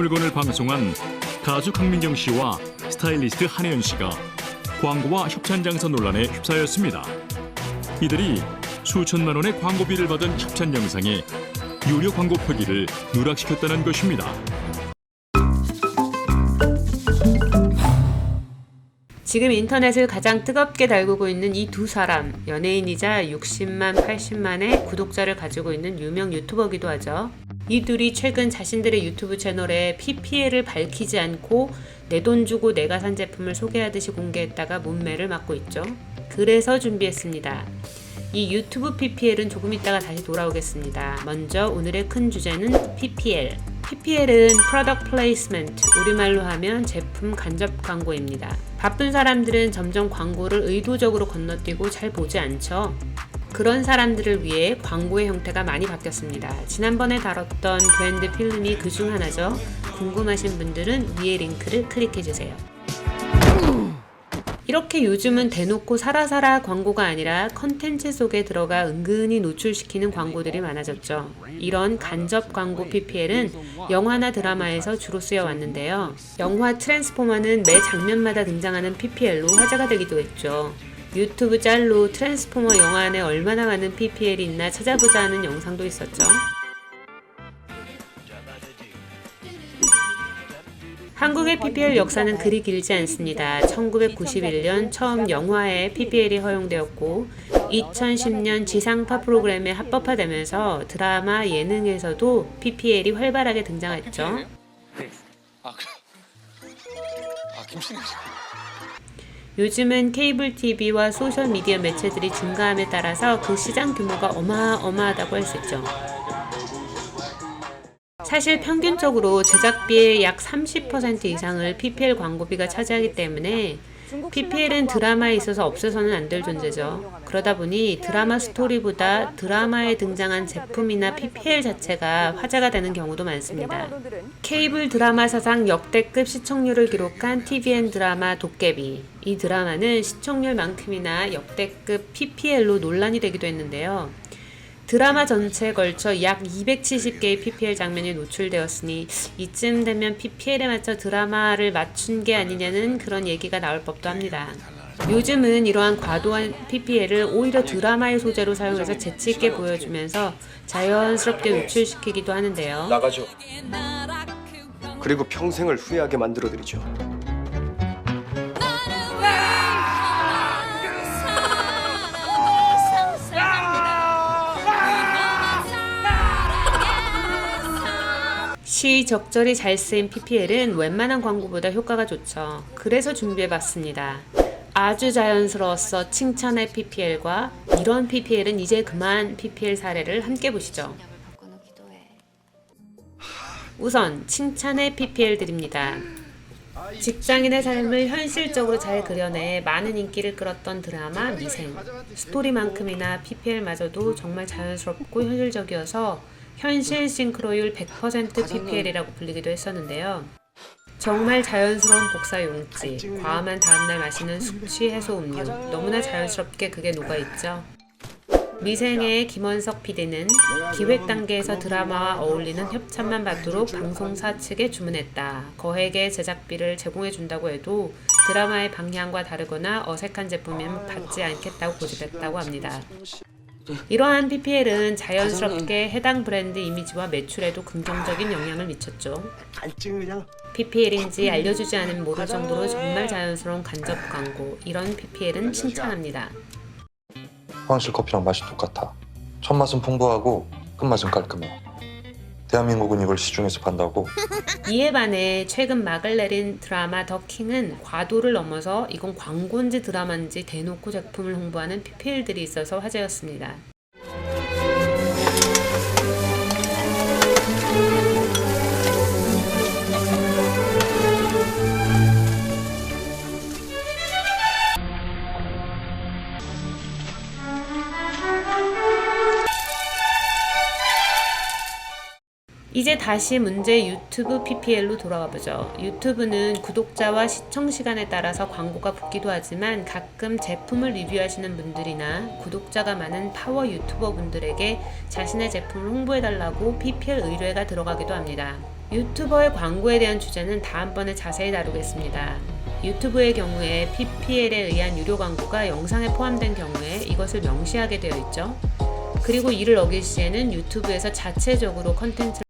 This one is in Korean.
물건을 방송한 가수 강민경 씨와 스타일리스트 한혜연 씨가 광고와 협찬 장사 논란에 휩싸였습니다. 이들이 수천만 원의 광고비를 받은 협찬 영상에 유료 광고 표기를 누락시켰다는 것입니다. 지금 인터넷을 가장 뜨겁게 달구고 있는 이 두 사람 연예인이자 60만 80만의 구독자를 가지고 있는 유명 유튜버기도 하죠. 이 둘이 최근 자신들의 유튜브 채널에 PPL을 밝히지 않고 내 돈 주고 내가 산 제품을 소개하듯이 공개했다가 문매를 맞고 있죠. 그래서 준비했습니다. 이 유튜브 PPL은 조금 있다가 다시 돌아오겠습니다. 먼저 오늘의 큰 주제는 PPL. PPL은 Product Placement, 우리말로 하면 제품 간접 광고입니다. 바쁜 사람들은 점점 광고를 의도적으로 건너뛰고 잘 보지 않죠. 그런 사람들을 위해 광고의 형태가 많이 바뀌었습니다. 지난번에 다뤘던 브랜드 필름이 그 중 하나죠. 궁금하신 분들은 위에 링크를 클릭해 주세요. 이렇게 요즘은 대놓고 사라사라 광고가 아니라 컨텐츠 속에 들어가 은근히 노출시키는 광고들이 많아졌죠. 이런 간접 광고 PPL은 영화나 드라마에서 주로 쓰여 왔는데요. 영화 트랜스포머는 매 장면마다 등장하는 PPL로 화제가 되기도 했죠. 유튜브 짤로 트랜스포머 영화 안에 얼마나 많은 PPL이 있나 찾아보자 하는 영상도 있었죠. 한국의 PPL 역사는 그리 길지 않습니다. 1991년 처음 영화에 PPL이 허용되었고 2010년 지상파 프로그램에 합법화되면서 드라마 예능에서도 PPL이 활발하게 등장했죠. 아, 그... 아 김신혜 씨. 요즘은 케이블 TV와 소셜 미디어 매체들이 증가함에 따라서 그 시장 규모가 어마어마하다고 할 수 있죠. 사실 평균적으로 제작비의 약 30% 이상을 PPL 광고비가 차지하기 때문에 PPL은 드라마에 있어서 없어서는 안 될 존재죠. 그러다 보니 드라마 스토리보다 드라마에 등장한 제품이나 PPL 자체가 화제가 되는 경우도 많습니다. 케이블 드라마 사상 역대급 시청률을 기록한 TVN 드라마 도깨비. 이 드라마는 시청률만큼이나 역대급 PPL로 논란이 되기도 했는데요. 드라마 전체에 걸쳐 약 270개의 PPL 장면이 노출되었으니 이쯤 되면 PPL에 맞춰 드라마를 맞춘 게 아니냐는 그런 얘기가 나올 법도 합니다. 요즘은 이러한 과도한 PPL을 오히려 드라마의 소재로 사용해서 재치있게 보여주면서 자연스럽게 노출시키기도 하는데요. 나가죠. 그리고 평생을 후회하게 만들어드리죠. 시적절히 잘 쓰인 PPL은 웬만한 광고보다 효과가 좋죠. 그래서 준비해봤습니다. 아주 자연스러웠어 칭찬의 PPL과 이런 PPL은 이제 그만 PPL 사례를 함께 보시죠. 우선 칭찬의 PPL 드립니다. 직장인의 삶을 현실적으로 잘 그려내 많은 인기를 끌었던 드라마 미생. 스토리만큼이나 PPL마저도 정말 자연스럽고 현실적이어서 현실 싱크로율 100% PPL이라고 불리기도 했었는데요. 정말 자연스러운 복사 용지, 과음한 다음날 마시는 숙취 해소 음료, 너무나 자연스럽게 그게 녹아있죠. 미생의 김원석 PD는 기획 단계에서 드라마와 어울리는 협찬만 받도록 방송사 측에 주문했다. 거액의 제작비를 제공해 준다고 해도 드라마의 방향과 다르거나 어색한 제품이면 받지 않겠다고 고집했다고 합니다. 이러한 PPL은 자연스럽게 해당 브랜드 이미지와 매출에도 긍정적인 영향을 미쳤죠. PPL인지 알려주지 않으면 모를 정도로 정말 자연스러운 간접 광고. 이런 PPL은 칭찬합니다. 화장실 커피랑 맛이 똑같아. 첫 맛은 풍부하고 끝맛은 깔끔해. 대한민국은 이걸 시중에서 판다고 이에 반해 최근 막을 내린 드라마 더 킹은 과도를 넘어서 이건 광고인지 드라마인지 대놓고 제품을 홍보하는 PPL들이 있어서 화제였습니다. 이제 다시 문제 유튜브 PPL로 돌아와 보죠. 유튜브는 구독자와 시청 시간에 따라서 광고가 붙기도 하지만 가끔 제품을 리뷰하시는 분들이나 구독자가 많은 파워 유튜버 분들에게 자신의 제품을 홍보해달라고 PPL 의뢰가 들어가기도 합니다. 유튜버의 광고에 대한 주제는 다음번에 자세히 다루겠습니다. 유튜브의 경우에 PPL에 의한 유료 광고가 영상에 포함된 경우에 이것을 명시하게 되어 있죠. 그리고 이를 어길 시에는 유튜브에서 자체적으로 컨텐츠를